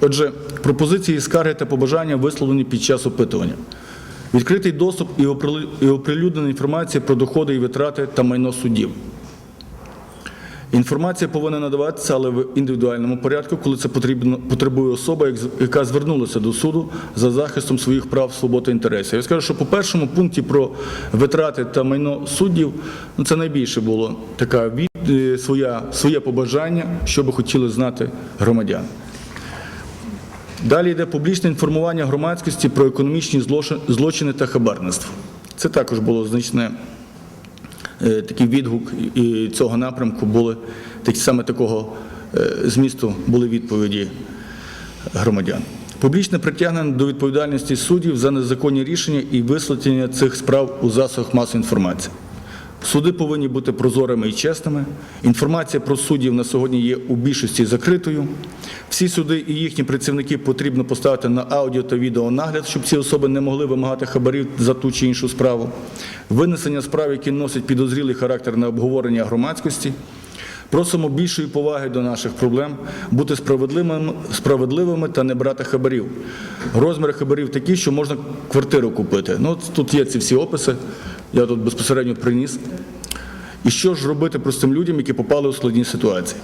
Отже, пропозиції, скарги та побажання висловлені під час опитування. Відкритий доступ і оприлюднена інформація про доходи і витрати та майно суддів. Інформація повинна надаватися, але в індивідуальному порядку, коли це потрібно, потребує особа, яка звернулася до суду за захистом своїх прав, свобод та інтересів. Я скажу, що по першому пункті про витрати та майно суддів, ну це найбільше було така від, е, своє побажання, що би хотіли знати громадяни. Далі йде публічне інформування громадськості про економічні злочини та хабарництво. Це також було значне е, такий відгук і цього напрямку були так саме такого е, змісту були відповіді громадян. Публічне притягнення до відповідальності суддів за незаконні рішення і висвітлення цих справ у засобах масової інформації. Суди повинні бути прозорими і чесними. Інформація про суддів на сьогодні є у більшості закритою. Всі суди і їхні працівники потрібно поставити на аудіо та відеонагляд, щоб ці особи не могли вимагати хабарів за ту чи іншу справу. Винесення справ, які носять підозрілий характер на обговорення громадськості. Просимо більшої поваги до наших проблем, бути справедливими, справедливими та не брати хабарів. Розміри хабарів такі, що можна квартиру купити. Ну, тут є ці всі описи, я тут безпосередньо приніс. І що ж робити простим людям, які попали у складні ситуації?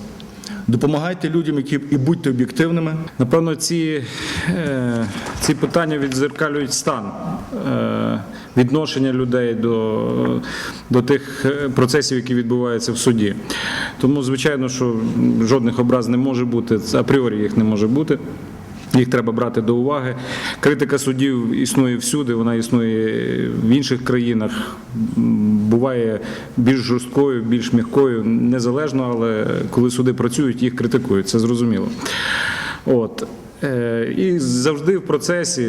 Допомагайте людям, які і будьте об'єктивними. Напевно, ці, е, ці питання відзеркалюють стан е, відношення людей до, до тих е, процесів, які відбуваються в суді. Тому, звичайно, що жодних образ не може бути, апріорі їх не може бути. Їх треба брати до уваги. Критика суддів існує всюди, вона існує в інших країнах. Буває більш жорсткою, більш м'якою, незалежно, але коли суди працюють, їх критикують. Це зрозуміло. От. Е, І завжди в процесі,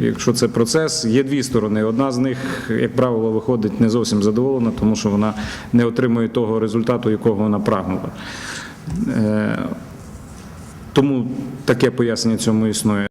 якщо це процес, є дві сторони. Одна з них, як правило, виходить не зовсім задоволена, тому що вона не отримує того результату, якого вона прагнула. Е, Тому таке пояснення цьому існує.